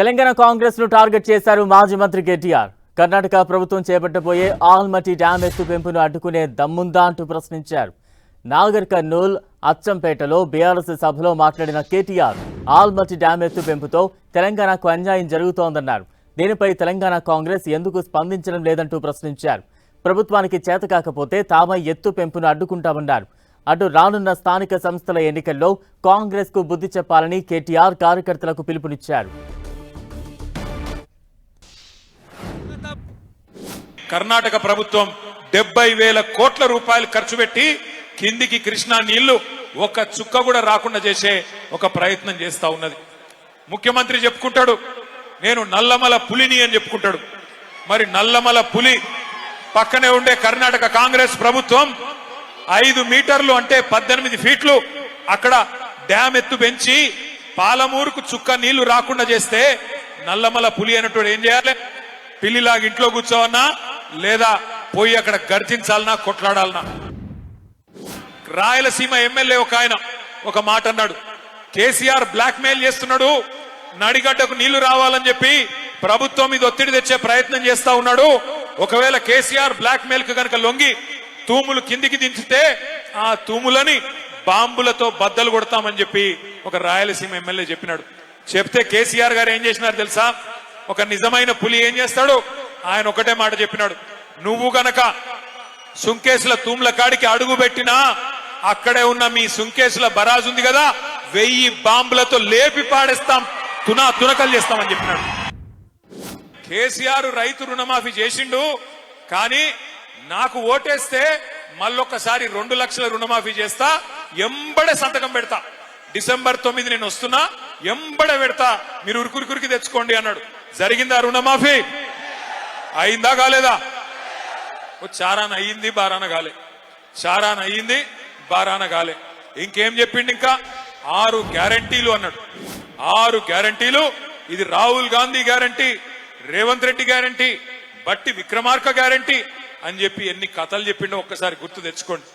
తెలంగాణ కాంగ్రెస్ను టార్గెట్ చేశారు మాజీ మంత్రి కేటీఆర్. కర్ణాటక ప్రభుత్వం చేపట్టబోయే ఆల్మటి డ్యామ్ ఎత్తు పెంపును అడ్డుకునే దమ్ముందా అంటూ ప్రశ్నించారు. నాగర్ కర్నూల్ అచ్చంపేటలో బీఆర్ఎస్ సభలో మాట్లాడిన కేటీఆర్ ఆల్మట్టి డ్యామ్ ఎత్తు పెంపుతో తెలంగాణకు అన్యాయం జరుగుతోందన్నారు. దీనిపై తెలంగాణ కాంగ్రెస్ ఎందుకు స్పందించడం లేదంటూ ప్రశ్నించారు. ప్రభుత్వానికి చేత కాకపోతే తామై ఎత్తు పెంపును అడ్డుకుంటామన్నారు. అటు రానున్న స్థానిక సంస్థల ఎన్నికల్లో కాంగ్రెస్కు బుద్ధి చెప్పాలని కేటీఆర్ కార్యకర్తలకు పిలుపునిచ్చారు. కర్ణాటక ప్రభుత్వం డెబ్బై వేల కోట్ల రూపాయలు ఖర్చు పెట్టి కిందికి కృష్ణా నీళ్ళు ఒక చుక్క కూడా రాకుండా చేసే ఒక ప్రయత్నం చేస్తా ఉన్నది. ముఖ్యమంత్రి చెప్పుకుంటాడు నేను నల్లమల పులిని అని చెప్పుకుంటాడు. మరి నల్లమల పులి పక్కనే ఉండే కర్ణాటక కాంగ్రెస్ ప్రభుత్వం ఐదు మీటర్లు అంటే పద్దెనిమిది ఫీట్లు అక్కడ డ్యామ్ ఎత్తు పెంచి పాలమూరుకు చుక్క నీళ్ళు రాకుండా చేస్తే నల్లమల పులి అన్నట్టు ఏం చేయాలి? పిల్లిలాగా ఇంట్లో కూర్చోవన్నా లేదా పోయి అక్కడ గర్జించాలనా కొట్లాడాలనా? రాయలసీమ ఎమ్మెల్యే ఒక ఆయన ఒక మాట అన్నాడు. కేసీఆర్ బ్లాక్ మెయిల్ చేస్తున్నాడు నడిగడ్డకు నీళ్ళు రావాలని చెప్పి ప్రభుత్వం మీద ఒత్తిడి తెచ్చే ప్రయత్నం చేస్తా ఉన్నాడు. ఒకవేళ కేసీఆర్ బ్లాక్ మెయిల్కు కనుక లొంగి తూములు కిందికి దించితే ఆ తూములని బాంబులతో బద్దలు కొడతామని చెప్పి ఒక రాయలసీమ ఎమ్మెల్యే చెప్పినాడు. చెప్తే కేసీఆర్ గారు ఏం చేసినారు తెలుసా? ఒక నిజమైన పులి ఏం చేస్తాడు? ఆయన ఒకటే మాట చెప్పినాడు. నువ్వు గనక సుంకేసుల తూమ్ల కాడికి అడుగు పెట్టినా అక్కడే ఉన్న మీ సుంకేసుల బరాజ్ ఉంది కదా వెయ్యి బాంబులతో లేపి పాడేస్తాం తునా తునకలు చేస్తామని చెప్పినాడు. కేసీఆర్ రైతు రుణమాఫీ చేసిండు కానీ నాకు ఓటేస్తే మళ్ళొక్కసారి రెండు లక్షల రుణమాఫీ చేస్తా ఎంబడే సంతకం పెడతా. డిసెంబర్ తొమ్మిది నేను వస్తున్నా ఎంబడే పెడతా మీరు ఉరుకురుకురికి తెచ్చుకోండి అన్నాడు. జరిగిందా రుణమాఫీ? అయిందా కాలేదా? ఓ చారాన అయ్యింది బారాన కాలే. చారాన అయ్యింది బారాన కాలే. ఇంకేం చెప్పిండు ఇంకా? ఆరు గ్యారంటీలు అన్నాడు. ఆరు గ్యారంటీలు ఇది Rahul Gandhi guarantee Revanth Reddy guarantee Bhatti Vikramarka guarantee అని చెప్పి ఎన్ని కథలు చెప్పిండో ఒక్కసారి గుర్తు తెచ్చుకోండి.